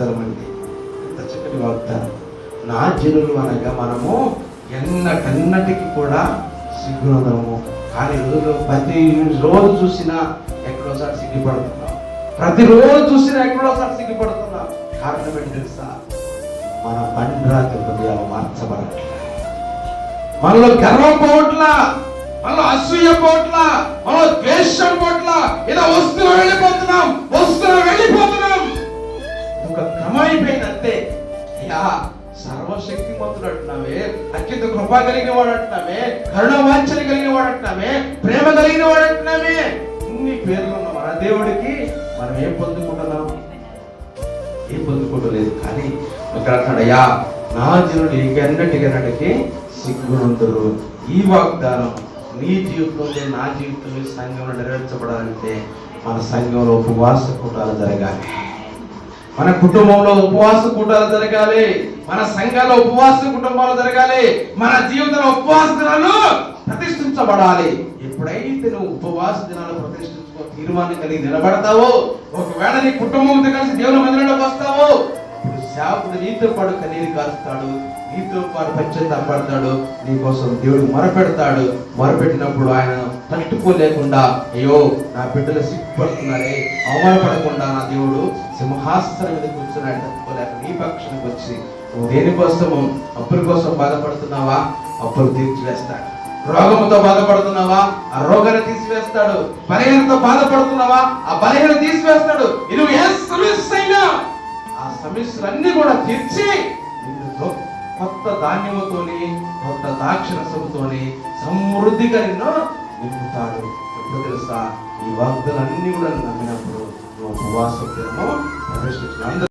వాగ్దానం అండి ఎంత చక్కటి వాగ్దానం. నా జనులు అనగా మనము ఎన్నటన్నటికి కూడా సిగ్గునందము కానీ రోజు ప్రతి రోజు చూసినా ఎక్కడోసారి సిగ్గుపడుతున్నాం. ప్రతిరోజు చూసినా ఎక్కడోసారి సిగ్గుపడుతున్నాం. కారణం ఏంటి తెలుసా? మన బండ్రాతి హృదయాలు మార్చబడట్లే. మనలో గర్వం పోవట్లా మనలో అసూయ పోవట్లా మనలో ద్వేషం పోవట్లా ఇలా ఒక క్రమం అయిపోయింది అయ్యా సర్వశక్తి అంటున్నావే అత్యంత కృప కలిగిన వాడు అంటున్నావే కరుణవాంఛలు కలిగిన వాడు అంటున్నావే ప్రేమ కలిగిన వాడు అంటున్నావే ఇన్ని పేర్లు ఉన్న మన దేవుడికి మనం ఏం పొందుకుంటున్నాం? ఏం పొందుకోవట్లేదు కానీ ఇక్కడ అంటాడయ్యా నా జనుడు ఎన్నటికన్నటికి సిగ్గునందరు ఈ వాగ్దానం నీ జీవితంలో నా జీవితంలో సంఘంలో నెరవేర్చబడాలంటే మన సంఘంలో ఉపవాస కూటాలు జరగాలి. మన కుటుంబంలో ఉపవాస కూటాలు జరగాలి మన సంఘాల్లో ఉపవాస కుటుంబాలు జరగాలి మన జీవితంలో ఉపవాస దినాలు ప్రతిష్ఠించబడాలి. ఎప్పుడైతే నువ్వు ఉపవాస దినాలు ప్రతిష్ఠించుకో తీర్మానం కలిగి నిలబడతావో ఒకవేళ నీ కుటుంబంతో కలిసి దేవుని మందిరంలోకి వస్తావో శాపుడు నీతో పాటు కన్నీరు కాస్తాడు నీతో పాటు పశ్చాత్తాపడతాడు నీ కోసం దేవుడు మొరపెడతాడు. మొరపెట్టినప్పుడు ఆయన తట్టుకోలేకుండా అయ్యో నా బిడ్డలు సిగ్గుపడుతున్నారే అవమానపడకుండా నా దేవుడు సింహాసనం మీద కూర్చున్నాడు తట్టుకోలేక నీ పక్షానికి వచ్చి నువ్వు దేనికోసము అప్పుల కోసం బాధపడుతున్నావా? అప్పులు తీర్చివేస్తాడు. రోగముతో బాధపడుతున్నావా? ఆ రోగాన్ని తీసివేస్తాడు. బలహీనతో బాధపడుతున్నావా? ఆ బలహీన తీసివేస్తాడు. ఇది ఏ సమస్య అయినా ఆ సమస్యలన్నీ కూడా తీర్చి కొత్త ధాన్యముతోని కొత్త దాక్షరసముతోని సమృద్ధిగా నిన్ను నింపుతాడు ఎప్పుడు తెలుసా? ఈ వాగ్దాలన్నీ కూడా నమ్మినప్పుడు నువ్వు ఉపవాస దినము ప్రవేశించిన